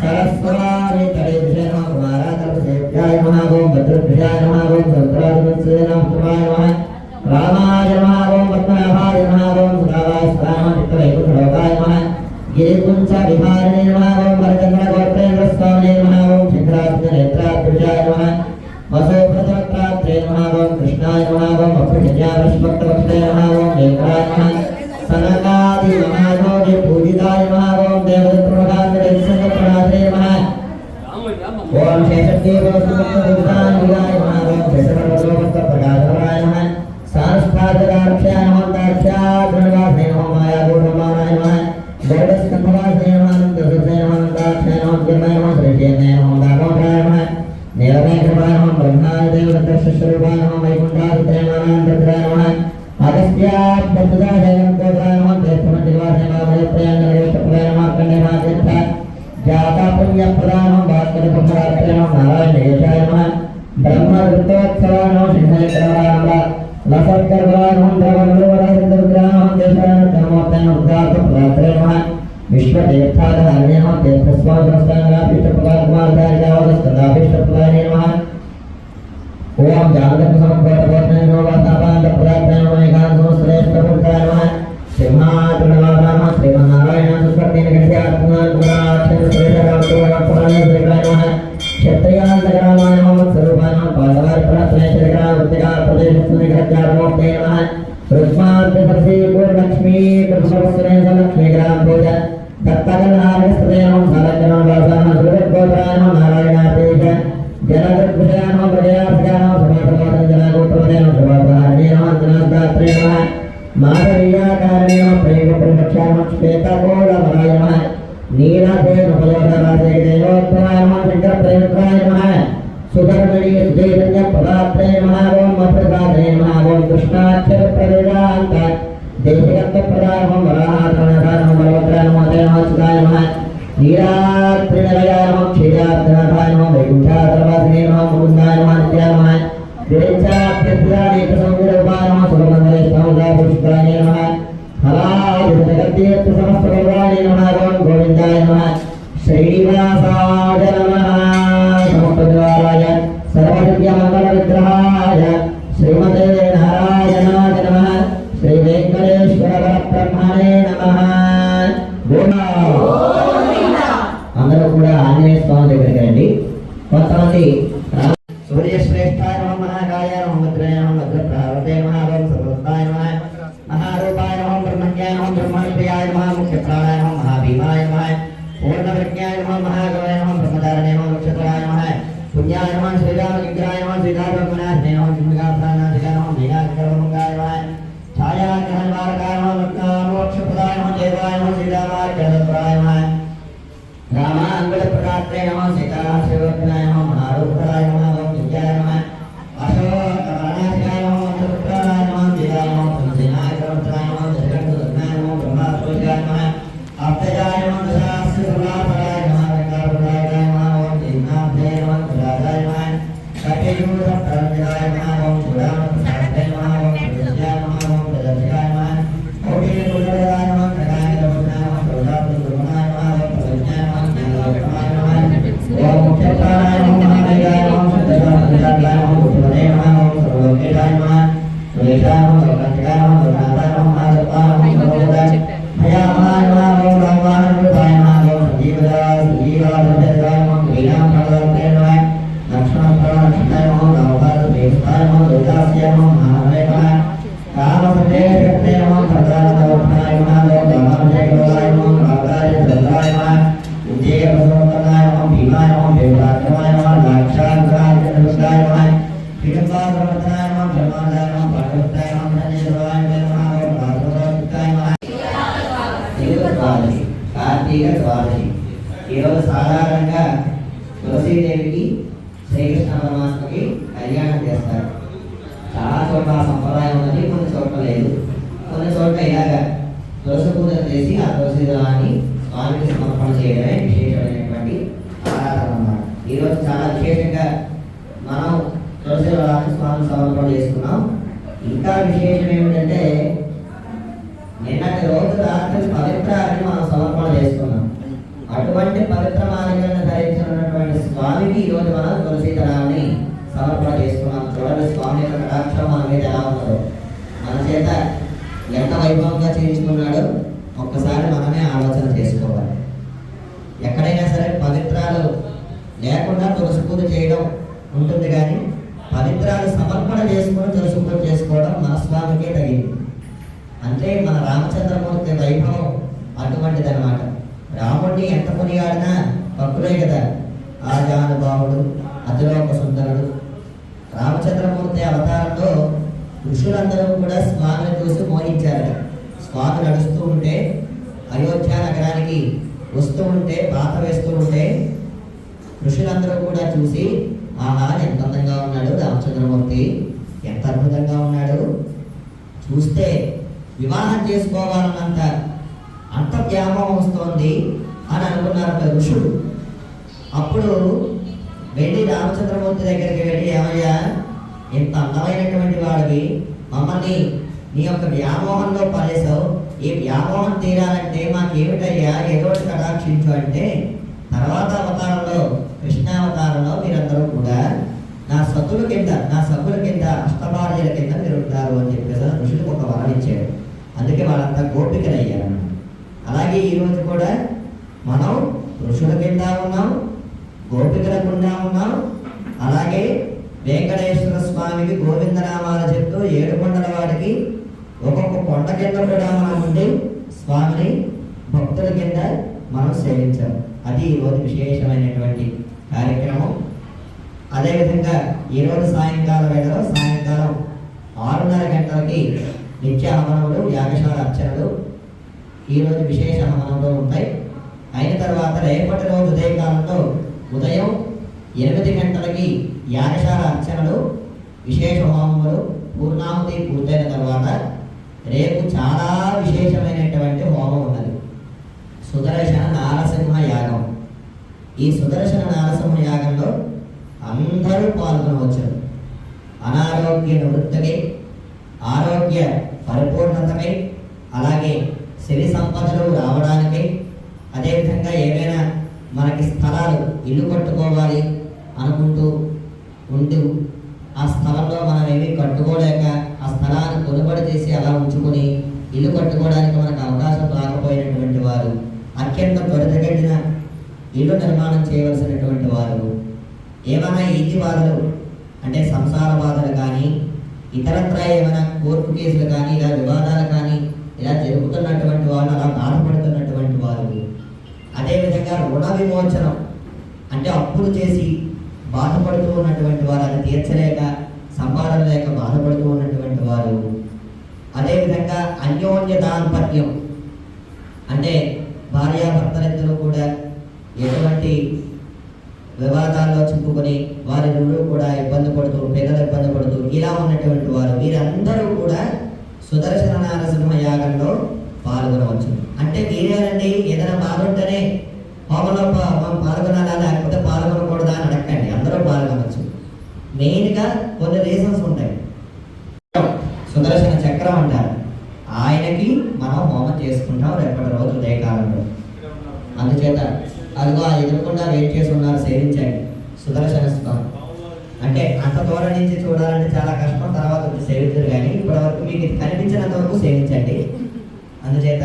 सरस्वती तरेभ्य नमः कुमारा कर्मसेभ्याय नमः ओम भद्रभ्याय नमः ओम संक्रांतस्य नमः कुमार नमः रामाय नमः ओम पद्मनाभाय नमः ओम सुधावाय सुधाम पितृवैकुण्ठलोकाय नमः गिरिकुञ्च विहारिणे नमः ओम वरचन्द्रगोत्रेन्द्रस्वामिने नमः ओम शिखरात्मनेत्राभ्युषाय नमः वसोप्रतवक्त्रात्रे नमः ओम कृष्णाय नमः ओम अभिषज्ञावृष्पक्तवक्षे नमः। ब्रह्मादेव तस्य स्वरूपाय नमः वैकुण्ठाय नमः अगस्त्या प्रदाय लसत् कर्माणं द्रवन्दोराजन्दुग्राहं तेषां धर्मोत्तन उद्धातुं रात्रेण विश्वतीर्थाधारण्यं तीर्थस्वागस्तङ्गाभीष्टप्रदात्माधारिकावदस्तदाभीष्टप्रदानेन ॐ जागृतसम्पदपत्नेनो वातापान्तप्राप्ताय శ్రీకృష్ణయానం సరజనం దాసానం సూరద్గోత్రానం నారాయణాపేష జనదృష్టానం ప్రజాభిజానం సమాసమాసం జనాగోత్రమయం సమాసహారణీయమాత్రేణ మాధవీయాకారణీయం ప్రేమప్రక్షామం శ్వేతకోళమరాయమ నీరాసేన ఫలోధరాసేయోత్తమాయమ శంకర ప్రేమకాయమ సుధర్మణీ చైతన్య పదాత్రే మహాగోం మత్ప్రసాదే మహాగోం కృష్ణాక్షర ప్రవేదాంత దేశగత ప్రదానం వరాహారణానం బలవత్రానం మాతాయమ సుధాయమ నీరాత్రినవయానమం క్షీరాత్రనాథాయనమం వైకుంఠాత్రవాసినే నమః ముకుందాయ నమః నిత్యాయ నమః దేచాప్యత్రానేక సంవిరూపాయ నమః సురమంగళే స్వామిదాయ పురుషుదాయ నమః ఫలాభిజగద్దేత్ర సమస్త గౌరాయ నమః గౌరం గోవిందాయ నమః శ్రీనివాసాయ నమః సమస్తద్వారాయ విగ్రహాయ శ్రీమతే वासुदेवाय नमः सीतामाय जगत्प्राय नमः रामाय अंगद प्रकाश नमः सीता सेवक नमः महारूप नमः కార్తీక ద్వాదశి ఈరోజు సాధారణంగా అని స్వామికి సమర్పణ చేయడమే విశేషమైనటువంటి ఆరాధన అన్నమాట. ఈరోజు చాలా విశేషంగా మనం తులసి స్వామి సమర్పణ చేసుకున్నాం. ఇంకా విశేషం తులసి పూజ చేయడం ఉంటుంది కానీ పవిత్రాన్ని సమర్పణ చేసుకుని తులసి పూజ చేసుకోవడం మన స్వామికే తగింది అంటే మన రామచంద్రమూర్తి వైభవం అటువంటిదన్నమాట. రాముడిని ఎంత కొనియాడినా భక్తులే కదా. ఆజానుభావుడు అతిలోక సుందరుడు రామచంద్రమూర్తి అవతారంలో ఋషులందరూ కూడా స్వామిని చూసి మోహించారట. స్వామి నడుస్తూ ఉంటే అయోధ్య నగరానికి వస్తూ ఉంటే బాత వేస్తూ ఉంటే ఋషులందరూ కూడా చూసి ఆహా ఎంత అందంగా ఉన్నాడు రామచంద్రమూర్తి. ఎంత అద్భుతంగా ఉన్నాడు. చూస్తే వివాహం చేసుకోవాలన్నంత అంత వ్యామోహం వస్తోంది అని అనుకున్నారు ఒక ఋషుడు. అప్పుడు వెళ్ళి రామచంద్రమూర్తి దగ్గరికి వెళ్ళి ఏమయ్యా ఇంత అందమైనటువంటి వాడివి. మమ్మల్ని నీ యొక్క వ్యామోహంలో పడేశావు. ఈ వ్యామోహం తీరాలంటే మాకేమిటయ్యా? ఏదో కటాక్షించు అంటే తర్వాత అవతారంలో కృష్ణావతారంలో మీరందరూ కూడా నా సతుల కింద నా సభ్యుల కింద అష్టభార్యల కింద మీరు ఉంటారు అని చెప్పేసి ఋషులకు ఒక వరం ఇచ్చాడు అందుకే వాళ్ళంతా గోపికలు అయ్యారు అలాగే ఈరోజు కూడా మనం ఋషుల కింద ఉన్నాం గోపికల కింద ఉన్నాం. అలాగే వెంకటేశ్వర స్వామికి గోవిందనామాలు చెప్తూ ఏడు కొండల వాడికి ఒక్కొక్క కొండ కింద కూడా మనం ఉండి స్వామిని భక్తుల కింద మనం సేవించాం. అది ఈరోజు విశేషమైనటువంటి కార్యక్రమం. అదేవిధంగా ఈరోజు సాయంకాల వేళలో సాయంకాలం ఆరున్నర గంటలకి నిత్య హవనములు యాగశాల అర్చనలు ఈరోజు విశేష హవనంలో ఉంటాయి. అయిన తర్వాత రేపటి రోజు ఉదయకాలంలో ఉదయం ఎనిమిది గంటలకి యాగశాల అర్చనలు విశేష హోమములు పూర్ణాహుతి పూర్తయిన తర్వాత రేపు చాలా విశేషమైనటువంటి హోమం ఉన్నది. సుదర్శన నారసింహ యాగం. ఈ సుదర్శన నారసింహ యాగంలో అందరూ పాల్గొనవచ్చు అనారోగ్య నివృత్తికై ఆరోగ్య పరిపూర్ణతకై అలాగే సిరి సంపదలు రావడానికై అదేవిధంగా ఏమైనా మనకి స్థలాలు ఇల్లు కట్టుకోవాలి అనుకుంటూ ఉంటూ ఆ స్థలంలో మనం ఏమీ కట్టుకోలేక ఆ స్థలాన్ని కొనుగోలు చేసి అలా ఉంచుకొని ఇల్లు కట్టుకోవడానికి మనకు అవకాశం రాకపోయినటువంటి వారు అత్యంత త్వరితగతిన ఇల్లు నిర్మాణం చేయవలసినటువంటి వారు ఏమైనా ఇంటి బాధలు అంటే సంసార బాధలు కానీ ఇతరత్ర ఏమైనా కోర్టు కేసులు కానీ ఇలా వివాదాలు కానీ ఇలా జరుగుతున్నటువంటి వాళ్ళు అలా బాధపడుతున్నటువంటి వారు. అదేవిధంగా రుణ విమోచనం అంటే అప్పులు చేసి బాధపడుతూ ఉన్నటువంటి వారు అది తీర్చలేక సంపాదన లేక బాధపడుతూ ఉన్నటువంటి వారు. అదేవిధంగా అన్యోన్య దాంపత్యం అంటే భార్యాభర్తలిద్దరూ కూడా ఎటువంటి వివాదాల్లో చిక్కుకొని వారి రెండు కూడా ఇబ్బంది పడుతూ పిల్లలు ఇబ్బంది పడుతూ ఇలా ఉన్నటువంటి వారు వీరందరూ కూడా సుదర్శన నారసింహ యాగంలో పాల్గొనవచ్చు. అంటే మీరేనండి ఏదైనా బాగుంటేనే ఉంటేనే హోమంలో పాల్గొనాలా లేకపోతే పాల్గొనకూడదా అని అడగండి అందరూ పాల్గొనవచ్చు. మెయిన్గా కొన్ని రీజన్స్ ఉంటాయి. సుదర్శన చక్రం అంటారు. ఆయనకి మనం హోమం చేసుకుంటాం రేపటి రోజు ఉదయకాలంలో. అందుచేత అదిగో ఆ ఎదురుకుండా వెయిట్ చేసి ఉన్నారు సేవించండి. సుదర్శన స్వామి అంటే అంత దూరం నుంచి చూడాలంటే చాలా కష్టం తర్వాత సేవించరు కానీ ఇప్పటివరకు మీకు కనిపించినంత వరకు సేవించండి. అందుచేత